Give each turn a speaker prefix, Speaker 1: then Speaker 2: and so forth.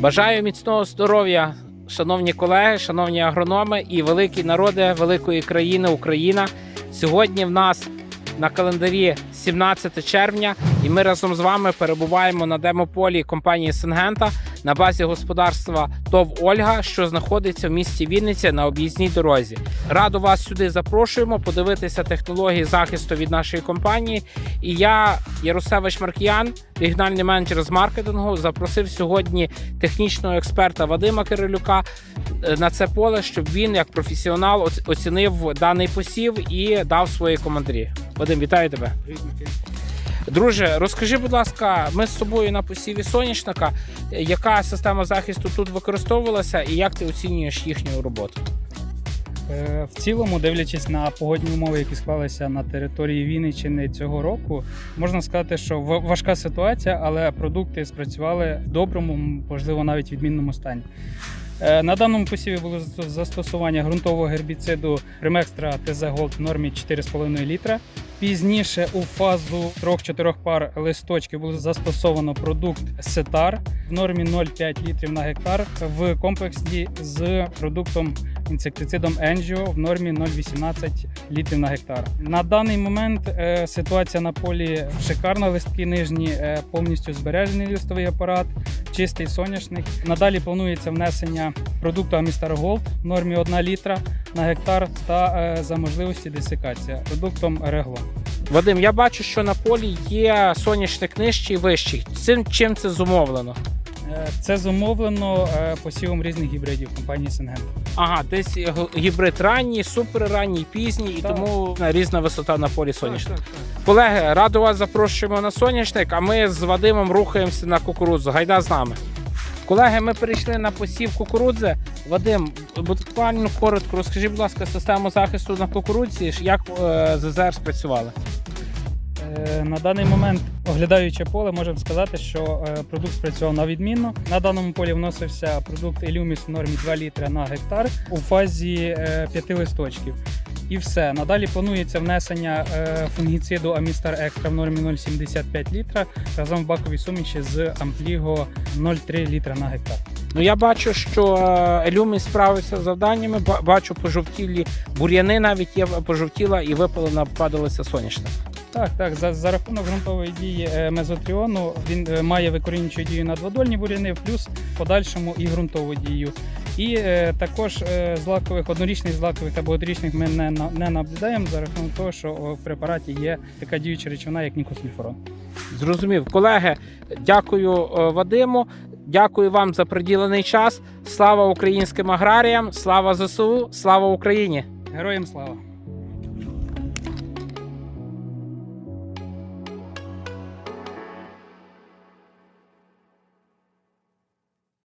Speaker 1: Бажаю міцного здоров'я, шановні колеги, шановні агрономи і великі народи великої країни Україна. Сьогодні в нас на календарі 17 червня, і ми разом з вами перебуваємо на демополі компанії Сингента на базі господарства ТОВ Ольга, що знаходиться в місті Вінниця на об'їзній дорозі. Радо вас сюди запрошуємо подивитися технології захисту від нашої компанії. І я, Яросевич Маркіян, регіональний менеджер з маркетингу, запросив сьогодні технічного експерта Вадима Кирилюка е, на це поле, щоб він як професіонал оцінив даний посів і дав свої коментарі. Вадим, вітаю тебе. Друже, розкажи, будь ласка, ми з собою на посіві соняшника. Е, Яка система захисту тут використовувалася, і як ти оцінюєш їхню роботу?
Speaker 2: Е, В цілому, дивлячись на погодні умови, які склалися на території Вінниччини цього року, можна сказати, що важка ситуація, але продукти спрацювали в доброму, можливо, навіть відмінному стані. Е, На даному посіві було застосування ґрунтового гербіциду Примекстра ТЗ Голд в нормі 4,5 літра. Пізніше у фазу 3-4 пар листочків було застосовано продукт Сетар в нормі 0,5 літрів на гектар в комплексі з продуктом інсектицидом Енжіо в нормі 0,18 літрів на гектар. На даний момент е, ситуація на полі шикарна. Листки нижні е, повністю збережений листовий апарат, чистий соняшник. Надалі планується внесення продукту Амістар Голд в нормі 1 літра на гектар та е, за можливості десикація продуктом Регло.
Speaker 1: Вадим, я бачу, що на полі є соняшник нижчий і вищий. Цим чим це зумовлено?
Speaker 2: Е, Це зумовлено е, посівом різних гібридів компанії Сингент.
Speaker 1: Ага, десь гібрид ранній, суперранній, пізній, і
Speaker 2: Так.
Speaker 1: тому різна висота на полі соняшника. Колеги, радо вас запрошуємо на соняшник, а ми з Вадимом рухаємося на кукурудзу. Гайда з нами. Колеги, ми перейшли на посів кукурудзи. Вадим, буквально коротко розкажи, будь ласка, систему захисту на кукурудзі, як е, ЗЗР спрацювали.
Speaker 2: Е, На даний момент, оглядаючи поле, можемо сказати, що е, продукт спрацював на відмінно. На даному полі вносився продукт Елюміс в нормі 2 літри на гектар у фазі 5 листочків. І все. Надалі планується внесення фунгіциду Амістар Екстра в нормі 0,75 літра разом в баковій суміші з Ампліго 0,3 літра на гектар.
Speaker 1: Ну я бачу, що е, Елюмі справився з завданнями. Ба- Бачу пожовтілі бур'яни, навіть є пожовтіла і випалена падалися соняшник.
Speaker 2: Так, так, за, за рахунок ґрунтової дії е, мезотріону він е, має викорінюючу дію на дводольні бур'яни, плюс в подальшому і ґрунтову дію. І е, також е, злакових однорічних злакових та багаторічних ми не, не наблюдаємо за рахунок того, що в препараті є така діюча речовина, як нікосульфурон.
Speaker 1: Зрозумів, колеги. Дякую е, Вадиму. Дякую вам за приділений час. Слава українським аграріям, слава ЗСУ, слава Україні!
Speaker 2: Героям слава!